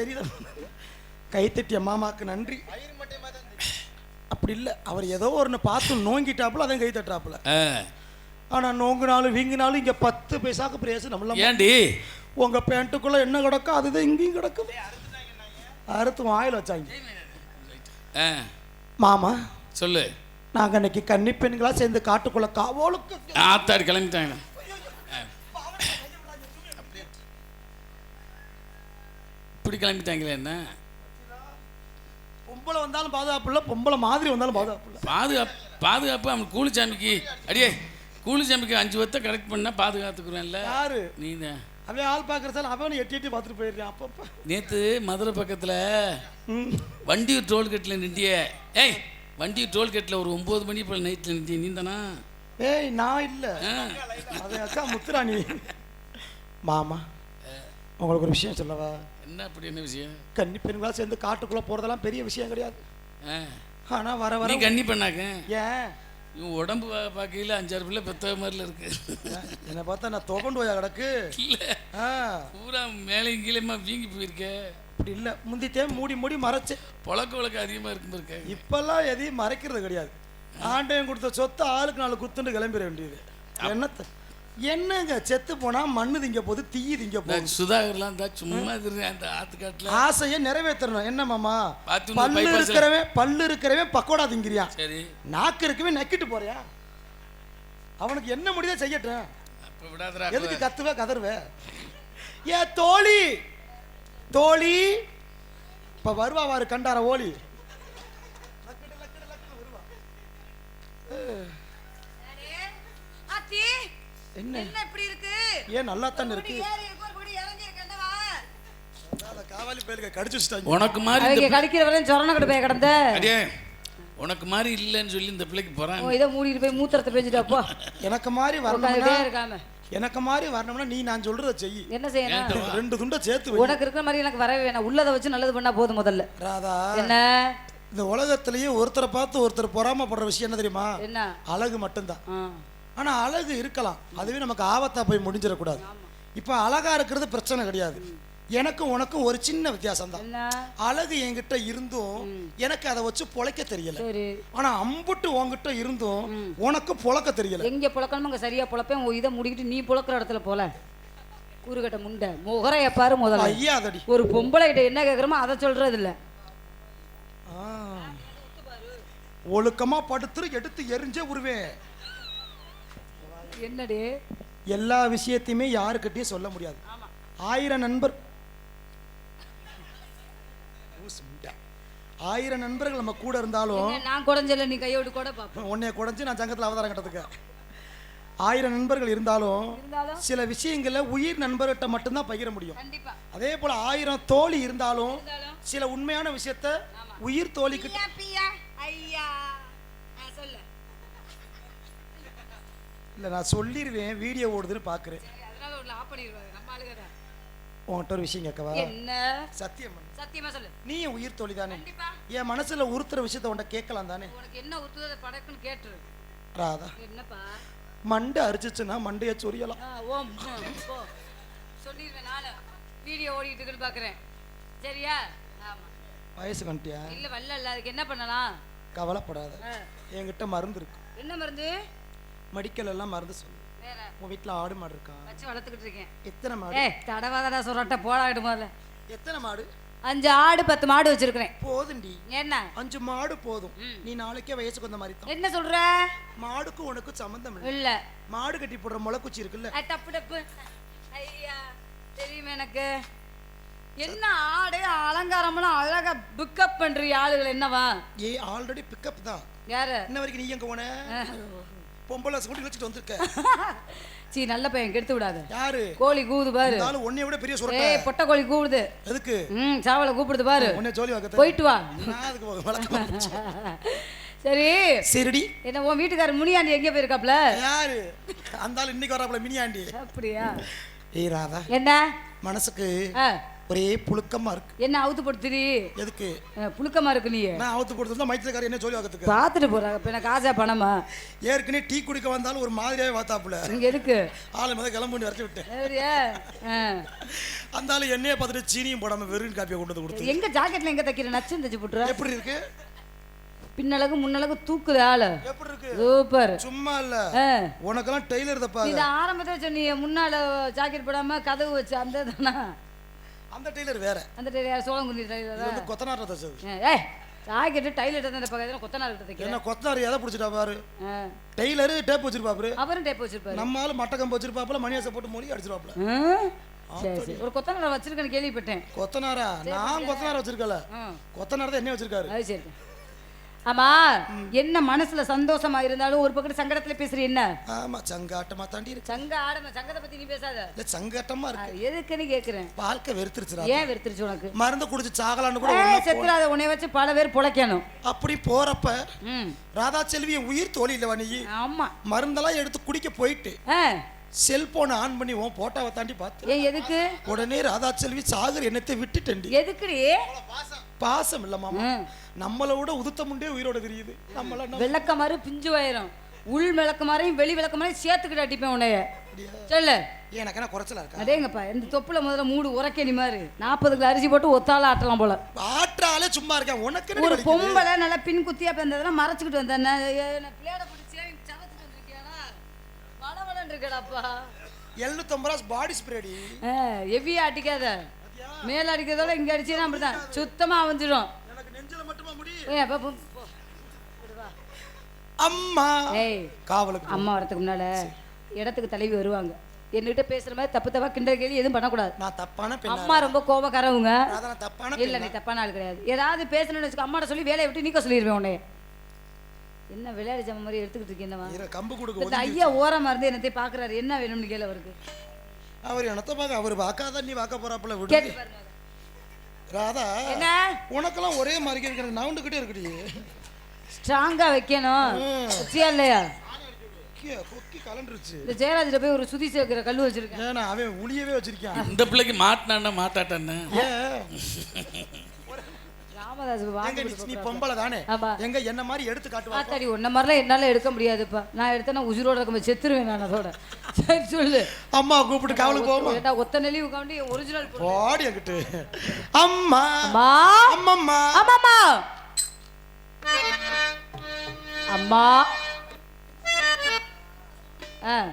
தெரியுதா? கைத்தட்டிய மாமாக்கு நன்றி. அப்படி இல்லை அவர் ஏதோ ஒன்று பார்த்து நோங்கிட்டாப்புல அதான் கை தட்டுறாப்புல. ஆ, ஆனால் நோங்குனாலும் வீங்கினாலும் இங்கே பத்து பைசாக்கு பிரேசு நம்மள ஏண்டி? உங்கள் பேண்ட்டுக்குள்ளே என்ன கிடக்கோ அதுதான் இங்கேயும் கிடக்குது. அறுத்து வாயில் வச்சாங்க. மாமா சொல்லு. நாங்கள் இன்னைக்கு கன்னி பெண்களா சேர்ந்து காட்டுக்குள்ள காவோலுக்கு ஆத்தாடி கிளம்பிட்டாங்க. இப்படி கிளம்பிட்டாங்களே என்ன? பொம்பளை வந்தாலும் பாதுகாப்பு இல்லை பொம்பளை மாதிரி வந்தாலும் பாதுகாப்பு இல்லை பாதுகாப்பு பாதுகாப்பு அவன் கூலிச்சாமிக்கு அடியே கூலிச்சாமிக்கு அஞ்சு வத்தை கரெக்ட் பண்ணா பாதுகாத்துக்குறேன்ல. யாரு? நீ தான் அவன் ஆள் பார்க்குறதால அவன் எட்டி எட்டி பார்த்துட்டு போயிடுறான் அப்பப்போ. நேற்று மதுரை பக்கத்தில் ம். வண்டி டோல்கேட்டில் நின்றிய ஏய் வண்டி டோல்கேட்டில் ஒரு ஒம்பது மணி போல் நைட்டில் நின்றிய நீ தானா ஏய் நான் இல்லை. அது அக்கா முத்துராணி. மாமா. உங்களுக்கு ஒரு விஷயம் சொல்லவா? என்ன அப்படி என்ன விஷயம்? கன்னி பெண்களா சேர்ந்து காட்டுக்குள்ள போறதெல்லாம் பெரிய விஷயம் கிடையாது. ஆ. ஆனா வர வர கண்ணி பண்ணாக்க? ஏன்? இவன் உடம்பு பார்க்கையில அஞ்சாறு பிள்ளை பெத்த மாதிரில இருக்கு. என்னை பார்த்தா நான் துவண்டு போயா கிடக்கு. இல்லை. பூரா மேலே கீழேமா வீங்கி போயிருக்க? அப்படி இல்லை. முந்தித்தே மூடி மூடி மறைச்சு. புழக்க வழக்கு அதிகமாக இருக்கும் இருக்க இப்பெல்லாம் எதையும் மறைக்கிறது கிடையாது. ஆண்டையும் கொடுத்த சொத்தை ஆளுக்கு நாலு குத்துண்டு கிளம்பிட வேண்டியது. என்னத்த? என்னங்க செத்து போனா மண்ணு திங்க போது தீ திங்க போகுது? சுதாகர்லாம் தான் சும்மா அந்த ஆத்துக்காட்டில். ஆசையை நிறைவேற்றணும் என்ன மாமா? பல்லு இருக்கிறவன் பல்லு இருக்கிறவன் பக்கோடா திங்கிறியான் சரி. நாக்கு இருக்கவே நக்கிட்டு போறியா? அவனுக்கு என்ன முடியுதோ செய்யட்டும் எதுக்கு கத்துவ கதறுவ? ஏ தோழி! தோழி! இப்ப வருவா வாரு கண்டார ஓலி. ஆத்தி என்ன? என்ன இப்படி இருக்கு? ஏன் நல்லா தானே இருக்கு? ஏறி இருக்கு, ஒரு படி இறங்கி இருக்கு, என்னவா? காவாலி பேருக்கு கடிச்சு வச்சுட்டாங்க. உனக்கு மாதிரி கடிக்கிற வரையும் சொரண கடை போய் கிடந்த. அடியே உனக்கு மாதிரி இல்லைன்னு சொல்லி இந்த பிள்ளைக்கு ஓ இதை மூடிட்டு போய் மூத்திரத்தை பேஞ்சிட்டு அப்போ எனக்கு மாதிரி வரணும்னா இருக்காம. எனக்கு மாதிரி வரணும்னா நீ நான் சொல்றத செய். என்ன செய்யணும்? ரெண்டு துண்டை சேர்த்து உனக்கு இருக்கிற மாதிரி எனக்கு வரவே வேணாம். உள்ளதை வச்சு நல்லது பண்ணா போதும் முதல்ல. ராதா என்ன? இந்த உலகத்திலேயே ஒருத்தரை பார்த்து ஒருத்தர் பொறாமப்படுற விஷயம் என்ன தெரியுமா? என்ன? அழகு மட்டும்தான். ஆ. ஆனா அழகு இருக்கலாம். அதுவே நமக்கு ஆபத்தா போய் முடிஞ்சிடக்கூடாது. இப்போ அழகா இருக்கிறது பிரச்சனை கிடையாது. எனக்கும் உனக்கும் ஒரு சின்ன வித்தியாசம் தான் அழகு என்கிட்ட இருந்தும் எனக்கு அதை வச்சு பொழைக்க தெரியல. ஆனா அம்புட்டு உன்கிட்ட இருந்தும் உனக்கு பொழக்க தெரியல. எங்க புழக்கணும் அங்க சரியா புழப்பேன். இதை முடிக்கிட்டு நீ புழக்கிற இடத்துல போல. கூறுகட்ட முண்டை. முகரைய பாரு முதல்ல. ஐயாதடி. ஒரு பொம்பளை கிட்ட என்ன கேக்குறோமோ அதை சொல்றது இல்ல. ஒழுக்கமா படுத்துரு எடுத்து எரிஞ்சே உருவேன் என்னடி? எல்லா விஷயத்தையுமே யாருக்கிட்டையும் சொல்ல முடியாது. ஆயிரம் நண்பர். ஆயிரம் நண்பர்கள் நம்ம கூட இருந்தாலும் நான் குடஞ்சல நீ கையோடு கூட பாப்ப? உன்னைய குறைஞ்சு நான் சங்கத்தில் அவதாரம் கட்டத்துக்கு ஆயிரம் நண்பர்கள் இருந்தாலும் சில விஷயங்களை உயிர் நண்பர்கிட்ட மட்டும்தான் பகிர முடியும். அதே போல ஆயிரம் தோழி இருந்தாலும் சில உண்மையான விஷயத்த உயிர் தோழிக்கிட்ட ஐயா நான் சொல்ல இல்லை நான் சொல்லிடுவேன் வீடியோ ஓடுதுன்னு பார்க்குறேன் உன்கிட்ட ஒரு விஷயம் கேட்கவா? என்ன? சத்தியம். சத்தியமா சொல்லு. நீ உயிர் தோழி தானே? என் மனசுல உறுத்துற விஷயத்த உன்கிட்ட கேட்கலாம் தானே? உனக்கு என்ன உத்துவத படக்குன்னு கேட்டுரு. ராதா. என்னப்பா? மண்டை அரிச்சிச்சுன்னா மண்டையை சொரியலாம். சொல்லிடுவேன் நானு. வீடியோ ஓடிட்டு இருக்குன்னு பாக்குறேன். சரியா? ஆமா. வயசு கண்டியா இல்ல வரல இல்ல. அதுக்கு என்ன பண்ணலாம்? கவலைப்படாத. என்கிட்ட மருந்து இருக்கு. என்ன மருந்து? மெடிக்கல் எல்லாம் மருந்து சொல்லு உன் வீட்டில் ஆடு மாடு இருக்கா? வச்சு வளர்த்துக்கிட்டு இருக்கேன். எத்தனை மாடு? தடவாதடா சொல்றட்ட போடாடு முதல்ல எத்தனை மாடு? அஞ்சு ஆடு பத்து மாடு வச்சிருக்கிறேன். போதுண்டி. என்ன? அஞ்சு மாடு போதும். நீ நாளைக்கே வயசுக்கு வந்த மாதிரி என்ன சொல்ற? மாடுக்கும் உனக்கும் சம்மந்தம் இல்லை. மாடு கட்டி போடுற முளைக்குச்சி இருக்குல்ல. டப்பு டப்பு. ஐயா தெரியுமே எனக்கு? என்ன ஆடு அலங்காரம்லாம் அழகா பிக்கப் பண்றீ ஆளுகள் என்னவா? ஏ ஆல்ரெடி பிக்கப் தான். யாரு? இன்ன வரைக்கும் நீ எங்க போன? பொம்பளை ஸ்கூட்டி வச்சுட்டு வந்திருக்க. சீ நல்ல பையன் கெடுத்து விடாத. யாரு? கோழி கூவுது பாரு. இருந்தாலும் உன்னைய விட பெரிய சுரட்டை. ஏய் பொட்டை கோழி கூவுது. எதுக்கு? ம் சாவலை கூப்பிடுது பாரு. உன்னை ஜோலி வாக்கத்த போயிட்டு வா. நான் அதுக்கு வழக்கமா. சரி. சரிடி. என்ன உன் வீட்டுக்காரர் முனியாண்டி எங்க போயிருக்காப்ல? யாரு? அந்த ஆள் இன்னைக்கு வராப்புல மினியாண்டி. அப்படியா? ஏய் ராதா. என்ன? மனசுக்கு ஒரே புழுக்கமா இருக்கு. என்ன அவுத்து படுத்துறீ எதுக்கு? புழுக்கமா இருக்கு நீ நான் அவத்து கொடுத்தா மைத்திரக்காரர் என்ன சொல்லி வாக்கத்துக்கு பார்த்துட்டு போறாங்க இப்ப என்ன காசா பணமா? ஏற்கனவே டீ குடிக்க வந்தாலும் ஒரு மாதிரியாவே வாத்தாப்புல இங்க எதுக்கு? ஆளை முதல் கிளம்புன்னு விரட்டி விட்டேன். அந்த ஆளு எண்ணெயை பார்த்துட்டு சீனியும் போடாம வெறும் காப்பியை கொண்டு வந்து கொடுத்து. எங்க ஜாக்கெட்ல எங்க தைக்கிற? நச்சு தைச்சு போட்டுற. எப்படி இருக்கு? பின்னழகு முன்னழகு தூக்குது ஆளு. எப்படி இருக்கு? சூப்பர். சும்மா இல்ல. உனக்கெல்லாம் டெய்லர் தப்பாங்க இந்த ஆரம்பத்துல சொன்னீங்க முன்னால ஜாக்கெட் போடாம கதவு வச்சு அந்த தானா? அந்த டெய்லர் வேற. அந்த டெய்லர் சோளங்குடி இது டெய்லரா வந்து கொத்தனார்ல தச்சது ஏய் ஜாக்கெட்டு டைலர் தான் இந்த பக்கத்துல கொத்தனார் கிட்ட தைக்கிறேன் என்ன கொத்தனார் எதை பிடிச்சிட்டா பாரு. டெய்லரு டேப் வச்சிருப்பாரு அவரும் டேப் வச்சிருப்பாரு. நம்ம ஆளு மட்டக்கம் வச்சிருப்பாப்புல மணியாசை போட்டு மொழி அடிச்சிருப்பாப்புல ஒரு கொத்தனார் வச்சிருக்கேன்னு கேள்விப்பட்டேன். கொத்தனாரா? நான் கொத்தனார் வச்சிருக்கல. கொத்தனார் தான் என்ன வச்சிருக்காரு. அது சரி. ஆமா. என்ன மனசுல சந்தோஷமா இருந்தாலும் ஒரு பக்கத்து சங்கடத்துல பேசுற என்ன? ஆமா சங்காட்டமா தாண்டி இருக்கு. சங்க ஆடம சங்கத்தை பத்தி நீ பேசாத. இல்ல சங்காட்டமா இருக்கு. எதுக்குன்னு கேக்குறேன். வாழ்க்கை வெறுத்துருச்சுடா ஏன் வெறுத்துருச்சு உனக்கு? மருந்து குடிச்சு சாகலான்னு கூட செத்துறாத உன்னை வச்சு பல பேர் பொழைக்கணும். அப்படி போறப்ப ம். ராதா செல்வி உயிர் தோழி இல்லவா நீ? ஆமா. மருந்தெல்லாம் எடுத்து குடிக்க போயிட்டு செல்போனை ஆன் பண்ணி உன் போட்டோவை தாண்டி பார்த்து. ஏன் எதுக்கு? உடனே ராதா செல்வி சாகர் என்னத்தை விட்டுட்டேன்டி. எதுக்குடி? பாசம் இல்ல மாமா. நம்மளை விட உதுத்த முண்டே உயிரோட தெரியுது. நம்மள நம்ம- வெள்ளக்கமாறு பிஞ்சு வயிறம் உள் விளக்கு மாதிரியும் வெளி விளக்கு மாதிரியும் சேர்த்துக்கிட்டு அடிப்பேன் உன்னைய. சொல்லு. எனக்கு என்ன குறைச்சலா இருக்கா? அடேங்கப்பா இந்த தொப்புல முதல்ல மூடு உரைக்கணி மாதிரி நாற்பது கிலோ அரிசி போட்டு ஒத்தால ஆட்டலாம் போல. ஆற்றாலே சும்மா இருக்கேன். உனக்கு ஒரு? பொம்பளை நல்லா பின் குத்தியா பிறந்ததெல்லாம் மறைச்சிக்கிட்டு வந்தேன். இருக்கடாப்பா 750 ரூபா பாடி ஸ்ப்ரேடி ஹெவியா அடிக்காத. மேல அடிக்கிறதோட இங்க அடிச்சீங்கன்னா அப்படிதான். சுத்தமா போ. அம்மா. ஏய் காவலுக்கு அம்மா வரதுக்கு முன்னால இடத்துக்கு தலைவி வருவாங்க. என்கிட்ட பேசுற மாதிரி தப்பு தப்பா கிண்டல் கேள்வி எதுவும் பண்ணக்கூடாது. நான் தப்பான அம்மா ரொம்ப கோபக்காரவங்க இல்ல நீ தப்பான ஆள் கிடையாது. ஏதாவது பேசணும்னு வச்சுக்கோ அம்மாட்ட சொல்லி வேலையை விட்டு நீக்க சொல்லிடுவேன் உன்னைய. என்ன விளையாடி ஜாம மாதிரி எடுத்துக்கிட்டு இருக்கேன்னவா இரு, கம்பு கொடுக்க ஐயா ஓரமா இருந்து என்னத்தை பாக்குறாரு என்ன வேணும்னு கேள அவருக்கு. அவர் என்னத்த பார்க்க அவர் பார்க்காத நீ பார்க்க போறாப்புல விடு ராதா என்ன? உனக்கெல்லாம் ஒரே மாதிரி இருக்கு நவுண்டுக்கிட்டே இருக்குடி. ஸ்ட்ராங்கா வைக்கணும். வச்சியா இல்லையா? இந்த ஜெயராஜிட்ட போய் ஒரு சுதி சேர்க்கிற கல்லு வச்சிருக்கேன். அவன் உளியவே வச்சிருக்கான். இந்த பிள்ளைக்கு மாட்டினான்னா மாட்டாட்டான்னு? எங்க வாங்கி நீ- நீ பொம்பளை தானே? ஆமா. எங்க என்ன மாதிரி எடுத்து காட்டுவா ஆத்தாடி உன்ன மாதிரிலாம் என்னால எடுக்க முடியாதுப்பா. நான் எடுத்தேன்னா உயிரோட இருக்கும் செத்துருவேன் நான் அதோட. சரி சொல்லு. அம்மா கூப்பிட்டு காவலுக்கு போமா ஏண்டா ஒத்த நெளிவு காண்டி ஒரிஜினல் போடி என்கிட்ட. அம்மா. அம்மா. அம்மம்மா. அம்மாம்மா. அம்மா. ஆ.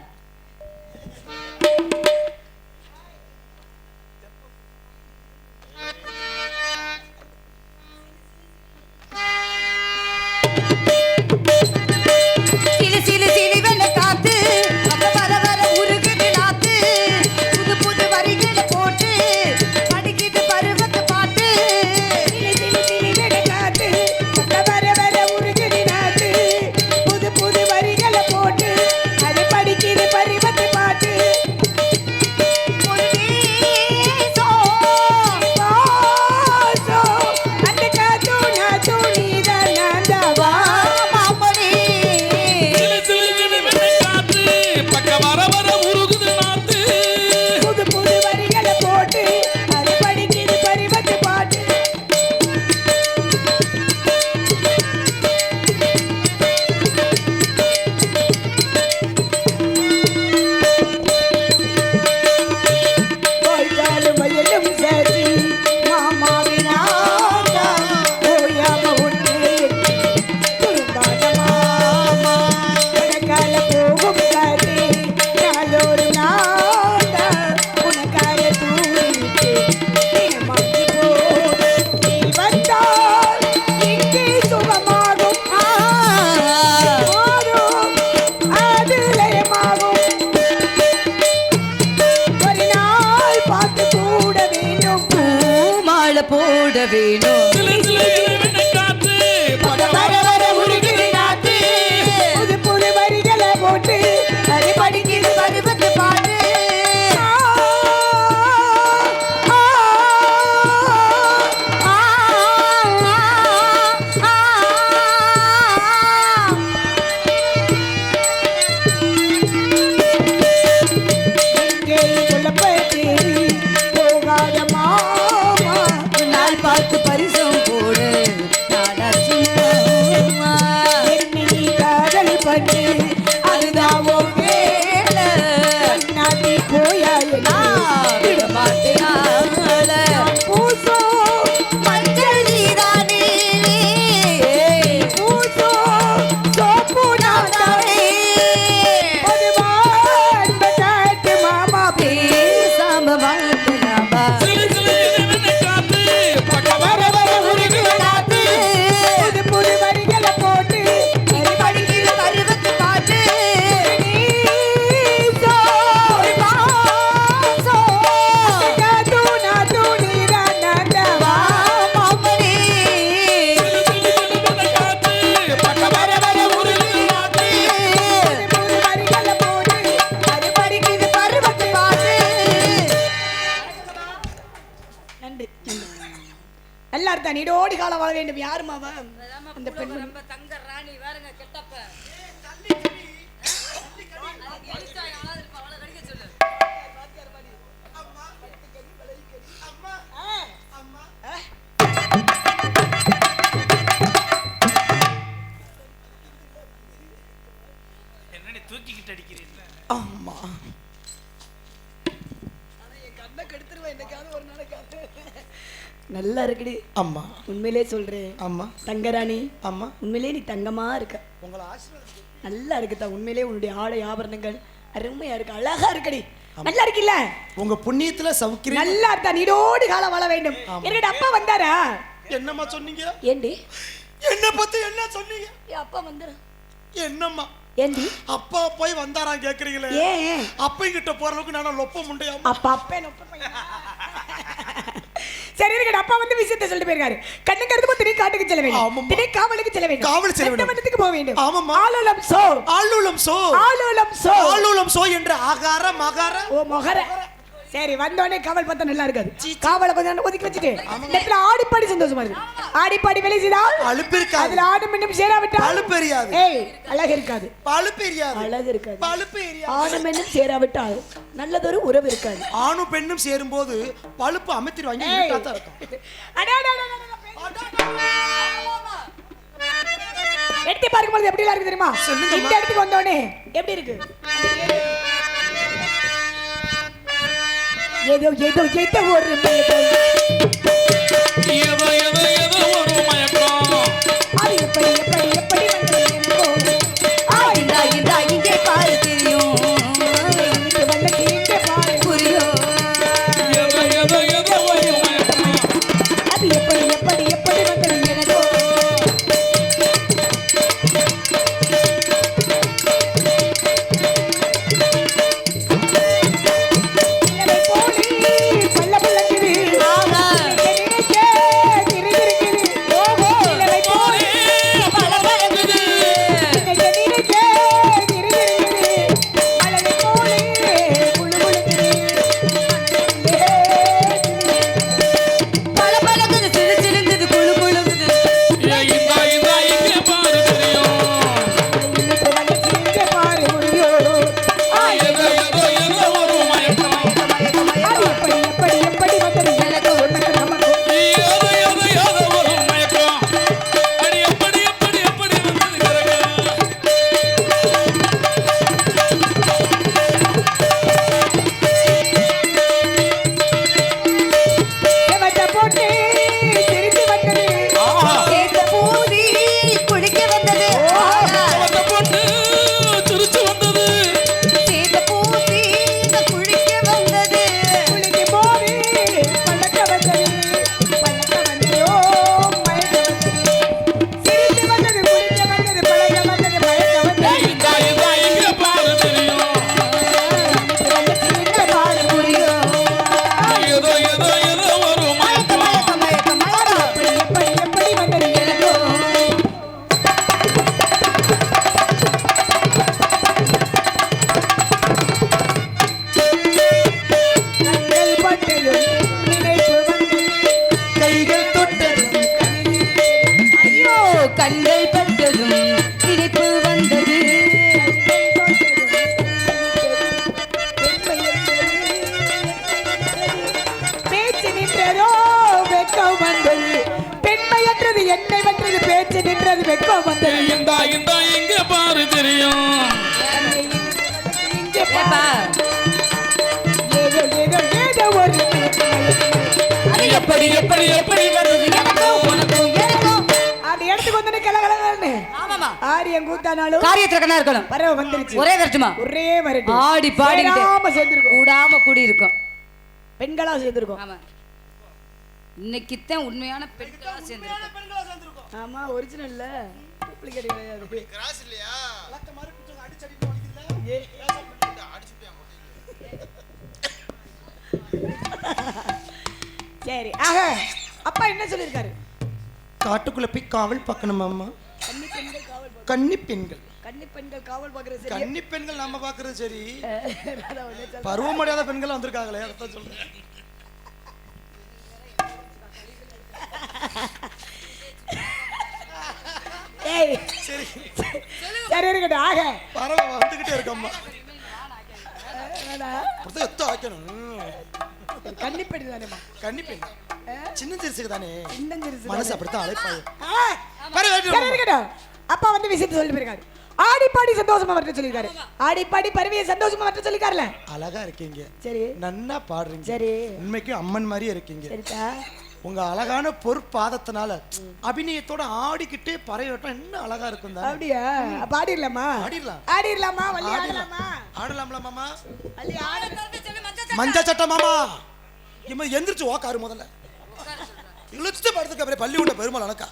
அவன் அந்த பெண் ரொம்ப தங்க ராணி வேறங்க கெட்டப்ப. தூக்கிக்கிட்டு அடிக்கிறீங்களா ஆமா கண்ணை கெடுத்துருவேன் என்னைக்காவது ஒரு நாளைக்காவது. நல்லா இருக்குடி ஆமாம் உண்மையிலே சொல்றேன். அம்மா தங்கராணி அம்மா உண்மையிலே நீ தங்கமா இருக்க. உங்களை நல்லா இருக்குதா? உண்மையிலே உன்னுடைய ஆடை ஆபரணங்கள் அருமையா இருக்கு. அழகா இருக்கடி. நல்லா இருக்குல்ல? உங்க புண்ணியத்துல சௌக்கியம் நல்லா இருக்கா? நீடோடு காலம் வாழ வேண்டும். என்னோட அப்பா வந்தாரா? என்னம்மா சொன்னீங்க? ஏண்டி? என்ன பத்தி என்ன சொன்னீங்க? அப்பா வந்தாரா? என்னம்மா? ஏண்டி? அப்பா போய் வந்தாராம் கேக்குறீங்களே? ஏன்? அப்பங்கிட்ட போற அளவுக்கு நான் லொப்ப முண்டையா அப்பா அப்பா? சரி அப்பா வந்து விஷயத்தை சொல்லிட்டு போயிருக்காரு. கண்ணுக்கு கருத்து திணை காட்டுக்கு செல்ல வேண்டும். திணை காவலுக்கு செல்ல வேண்டும். காவல் செல்ல வேண்டும். போக வேண்டும்? ஆமாம்மா. ஆளுலம் சோ. ஆளுலம் சோ. ஆளுலம் சோ. ஆளுலம் சோ என்ற ஆகார மகார ஓ மொகர. சரி வந்தோடனே காவல் பார்த்தா நல்லா இருக்காது. காவலை கொஞ்சம் ஒதுக்கி வச்சுட்டு இடத்துல ஆடிப்பாடி சந்தோஷமா இருக்கு. ஆடிப்பாடி வேலை செய்தால் அலுப்பு இருக்காது அதுல ஆடும் இன்னும் சேராவிட்டால் பழுப்பு எரியாது ஏய் அழகு இருக்காது. பழுப்பு எரியாது அழகு இருக்காது. பழுப்பு எரியாது ஆடும் இன்னும் சேராவிட்டால் நல்லதொரு உறவு இருக்காது. ஆணும் பெண்ணும் சேரும்போது பழுப்பு அமைத்திருவாங்க. எட்டி பார்க்கும்போது எப்படி இருக்கு தெரியுமா. இந்த இடத்துக்கு வந்தோடனே எப்படி இருக்கு? ஏதோ ஏதோ ஏதோ ஒரு மயக்கம். எப்படி எப்படி எப்படி எனக்கும் உனக்கும் எனக்கும் அந்த இடத்துக்கு வந்தோடனே கலகலன்னு ஆமாமா ஆரியம் கூத்தானாலும் காரியத்திற்கனா இருக்கணும். பறவை வந்துருச்சு. ஒரே வரட்டுமா ஒரே வரட்டு ஆடி பாடிக்கிட்டு. சேராம சேர்ந்திருக்கும். கூடாம கூடி இருக்கும் பெண்களா சேர்ந்திருக்கும். ஆமா. இன்னைக்குத்தான் உண்மையான பெண்களா சேர்ந்துருக்கும். ஆமா ஒரிஜினல்ல டூப்ளிகேட் கிடையாது சரி ஆக அப்பா என்ன சொல்லியிருக்காரு? காட்டுக்குள்ள போய் காவல் பார்க்கணும் அம்மா? கன்னி பெண்கள் காவல் பார்க்க- கன்னி பெண்கள். கன்னி பெண்கள் காவல் பார்க்கறது சரி. கன்னி பெண்கள் நம்ம பாக்குறது சரி. அதான் ஒண்ணே சொல்ல. பருவமடையாத பெண்கள் வந்திருக்காங்களே அதான் சொல்றேன். ஏய் சரி. சரி இருக்கட்டும் ஆக பறவை வந்துகிட்டே இருக்கம்மா என்னடா? அப்படித்தான் எத்த ஆக்கணும் கன்னி பெண் தானேம்மா கன்னி பெண் சின்ன சிறுசுக்கு தானே இன்னும் சிறுசு மனசு அப்படித்தான் அழைப்பாங்க அப்பா வந்து விஷயத்தை சொல்லிட்டு போயிருக்காரு. ஆடி பாடி சந்தோஷமா வரட்டு சொல்லியிருக்காரு. ஆடி பாடி பருவியை சந்தோஷமா வரட்டு சொல்லியிருக்காருல அழகா இருக்கீங்க. சரி. நன்னா பாடுறீங்க. சரி. உண்மைக்கு அம்மன் மாதிரியே இருக்கீங்க. சரிதா உங்க அழகான பொற்பாதத்தினால அபிநயத்தோட ஆடிக்கிட்டே பறையோட்டம் இன்னும் அழகா இருக்கும்? அப்படியா? அப்ப ஆடிடலாமா? ஆடிடலாம். ஆடிடலாம். ஆடலாமா? ஆடலாம்ல மாமா. இம்ம எந்திரிச்சு ஓக்காரு முதல்ல. இழுத்து படுத்துக்க அப்படியே பள்ளி உண்ட பெருமாள் அணக்கா.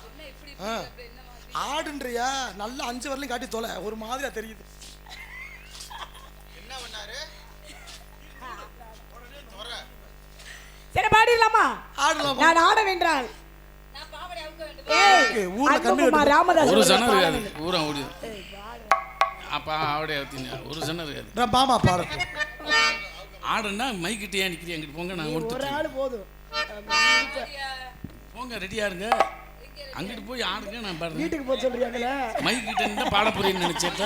ஆடுன்றியா? நல்ல அஞ்சு வரலையும் காட்டி தொலை. ஒரு மாதிரியா தெரியுது. சரி பாடிடலாமா? ஆடலாம்? நான் ஆட ஒரு சனம் பாட இருக்காது வேண்டும். ஊரம் ஓடி அப்பா அவடைய ஊத்திங்க ஒரு சனம் இருக்காது மாமா பாடட்டும். ஆடுன்னா மைக்கிட்டே ஏன் நிற்கிறீங்க அங்கிட்டு போங்க நான் ஒரு ஆள் போதும். போங்க ரெடியா? இருங்க. அங்கிட்டு போய் ஆடுங்க நான் பாடுறேன். வீட்டுக்கு போக சொல்றியாங்களே மைக் கிட்ட இருந்தா பாட போறேன்னு நினைச்சேட்ட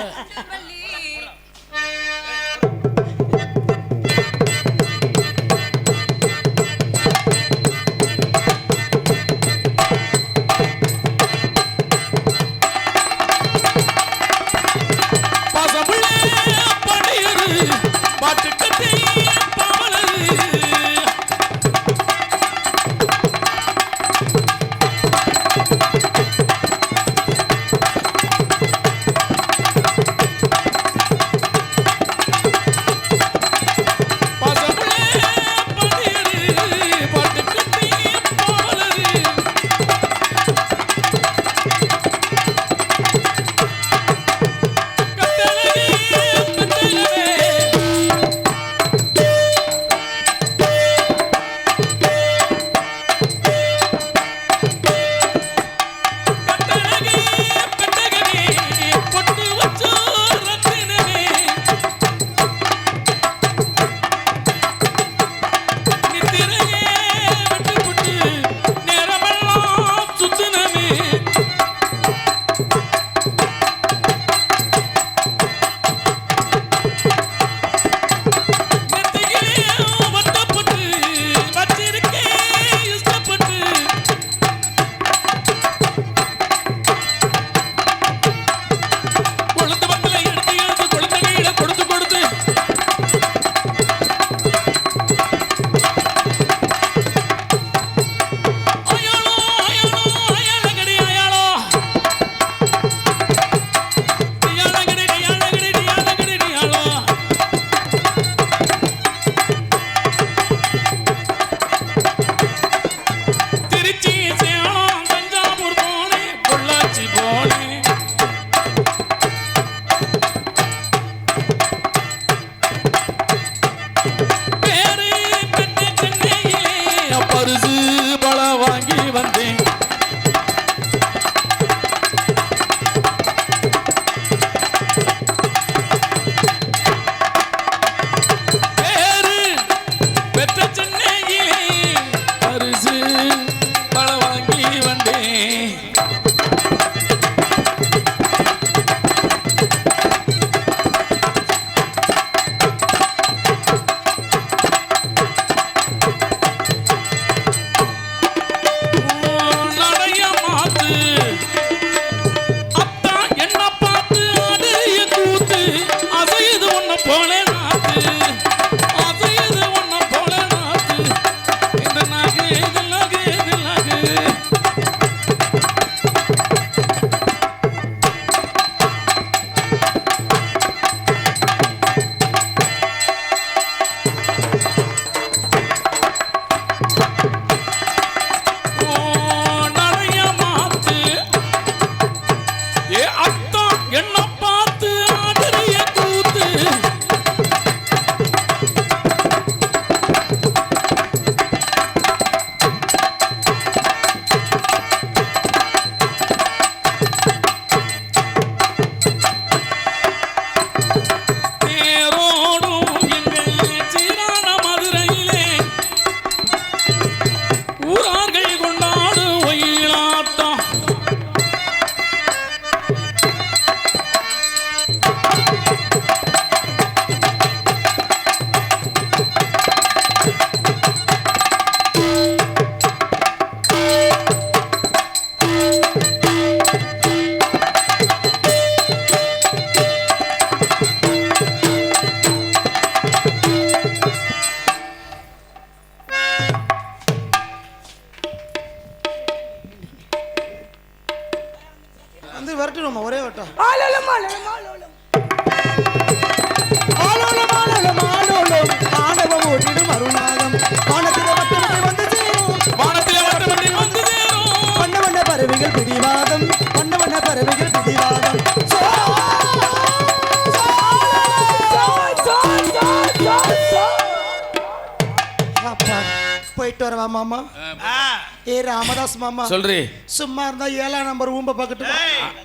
மாமா. சொல்றி. சும்மா இருந்தா ஏழாம் நம்பர் ஊம்ப பாக்கட்டு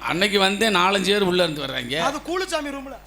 அன்னைக்கு வந்து நாலஞ்சு பேர் உள்ள இருந்து வர்றாங்க. அது கூலிச்சாமி ரூம்ல